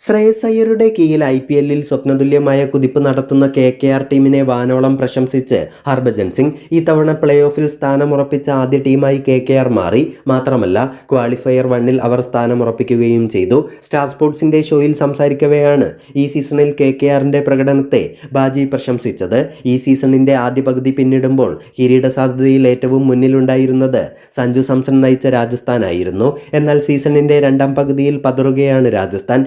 ശ്രേയസ് അയ്യരുടെ കീഴിൽ I P എല്ലിൽ സ്വപ്നതുല്യമായ കുതിപ്പ് നടത്തുന്ന കെ കെ ആർ ടീമിനെ വാനോളം പ്രശംസിച്ച് ഹർഭജൻ സിംഗ് ഇത്തവണ പ്ലേ ഓഫിൽ സ്ഥാനമുറപ്പിച്ച ആദ്യ ടീമായി കെ കെ ആർ മാറി. മാത്രമല്ല ക്വാളിഫയർ വണ്ണിൽ അവർ സ്ഥാനമുറപ്പിക്കുകയും ചെയ്തു. സ്റ്റാർ സ്പോർട്സിന്റെ ഷോയിൽ സംസാരിക്കവെയാണ് ഈ സീസണിൽ കെ കെ ആറിന്റെ പ്രകടനത്തെ ബാജി പ്രശംസിച്ചത്. ഈ സീസണിന്റെ ആദ്യ പകുതി പിന്നിടുമ്പോൾ കിരീട സാധ്യതയിൽ ഏറ്റവും മുന്നിലുണ്ടായിരുന്നത് സഞ്ജു സാംസൺ നയിച്ച രാജസ്ഥാനായിരുന്നു. എന്നാൽ സീസണിന്റെ രണ്ടാം പകുതിയിൽ പതറുകയാണ് രാജസ്ഥാൻ.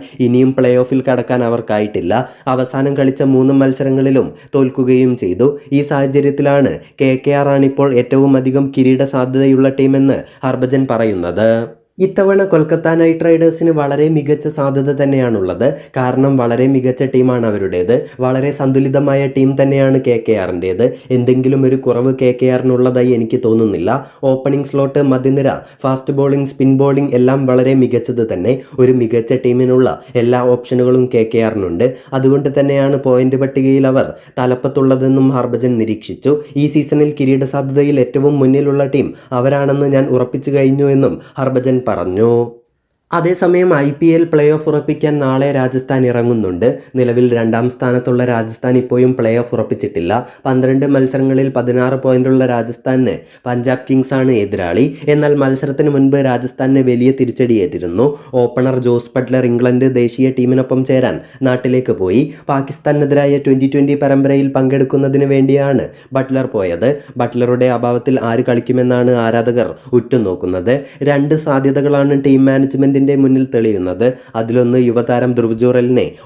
ഇനിയും പ്ലേ ഓഫിൽ കടക്കാൻ അവർക്കായിട്ടില്ല. അവസാനം കളിച്ച മൂന്ന് മത്സരങ്ങളിലും തോൽക്കുകയും ചെയ്തു. ഈ സാഹചര്യത്തിലാണ് കെ കെ ആർ ആണിപ്പോൾ ഏറ്റവും അധികം കിരീട സാധ്യതയുള്ള ടീമെന്ന് ഹർഭജൻ പറയുന്നത്. ഇത്തവണ കൊൽക്കത്ത നൈറ്റ് റൈഡേഴ്സിന് വളരെ മികച്ച സാധ്യത തന്നെയാണുള്ളത്. കാരണം വളരെ മികച്ച ടീമാണ് അവരുടേത്. വളരെ സന്തുലിതമായ ടീം തന്നെയാണ് കെ കെ ആറിന്റേത് എന്തെങ്കിലും ഒരു കുറവ് കെ കെ ആറിനുള്ളതായി എനിക്ക് തോന്നുന്നില്ല. ഓപ്പണിംഗ് സ്ലോട്ട് മധ്യനിര ഫാസ്റ്റ് ബോളിംഗ് സ്പിൻ ബോളിംഗ് എല്ലാം വളരെ മികച്ചത് തന്നെ. ഒരു മികച്ച ടീമിനുള്ള എല്ലാ ഓപ്ഷനുകളും കെ കെ ആറിനുണ്ട്. അതുകൊണ്ട് തന്നെയാണ് പോയിന്റ് പട്ടികയിൽ അവർ തലപ്പത്തുള്ളതെന്നും ഹർഭജൻ നിരീക്ഷിച്ചു. ഈ സീസണിൽ കിരീട സാധ്യതയിൽ ഏറ്റവും മുന്നിലുള്ള ടീം അവരാണെന്ന് ഞാൻ ഉറപ്പിച്ചു കഴിഞ്ഞു എന്നും ഹർഭജൻ പറഞ്ഞു. അതേസമയം I P L play off ഉറപ്പിക്കാൻ നാളെ രാജസ്ഥാൻ ഇറങ്ങുന്നുണ്ട്. നിലവിൽ രണ്ടാം സ്ഥാനത്തുള്ള രാജസ്ഥാൻ ഇപ്പോഴും പ്ലേ ഓഫ് ഉറപ്പിച്ചിട്ടില്ല. പന്ത്രണ്ട് മത്സരങ്ങളിൽ പതിനാറ് പോയിന്റുള്ള രാജസ്ഥാനിന് പഞ്ചാബ് കിങ്സ് ആണ് എതിരാളി. എന്നാൽ മത്സരത്തിന് മുൻപ് രാജസ്ഥാനിന് വലിയ തിരിച്ചടിയേറ്റിരുന്നു. ഓപ്പണർ ജോസ് ബട്ട്ലർ ഇംഗ്ലണ്ട് ദേശീയ ടീമിനൊപ്പം ചേരാൻ നാട്ടിലേക്ക് പോയി. പാകിസ്ഥാനെതിരായ ട്വന്റി ട്വന്റി പരമ്പരയിൽ പങ്കെടുക്കുന്നതിന് വേണ്ടിയാണ് ബട്ട്ലർ പോയത്. ബട്ട്ലറുടെ അഭാവത്തിൽ ആര് കളിക്കുമെന്നാണ് ആരാധകർ ഉറ്റുനോക്കുന്നത്. രണ്ട് സാധ്യതകളാണ് ടീം മാനേജ്മെന്റിന്റെ മുന്നിൽ തെളിയുന്നത്. അതിലൊന്ന് യുവതാരം ധ്രുവ്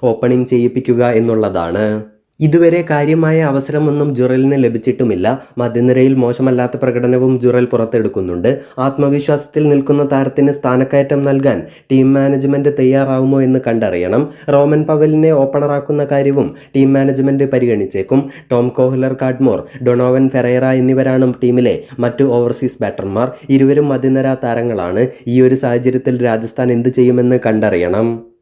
ഓപ്പണിംഗ് ചെയ്യിപ്പിക്കുക എന്നുള്ളതാണ്. ഇതുവരെ കാര്യമായ അവസരമൊന്നും ജുറലിന് ലഭിച്ചിട്ടുമില്ല. മധ്യനിരയിൽ മോശമല്ലാത്ത പ്രകടനവും ജുറൽ പുറത്തെടുക്കുന്നുണ്ട്. ആത്മവിശ്വാസത്തിൽ നിൽക്കുന്ന താരത്തിന് സ്ഥാനക്കയറ്റം നൽകാൻ ടീം മാനേജ്മെന്റ് തയ്യാറാവുമോ എന്ന് കണ്ടറിയണം. റോമൻ പവലിനെ ഓപ്പണറാക്കുന്ന കാര്യവും ടീം മാനേജ്മെന്റ് പരിഗണിച്ചേക്കും. Tom Kohler Cadmore Donovan Ferreira എന്നിവരാണ് ടീമിലെ മറ്റു ഓവർസീസ് ബാറ്റർമാർ. ഇരുവരും മധ്യനിര താരങ്ങളാണ്. ഈ ഒരു സാഹചര്യത്തിൽ രാജസ്ഥാൻ എന്ത് ചെയ്യുമെന്ന് കണ്ടറിയണം.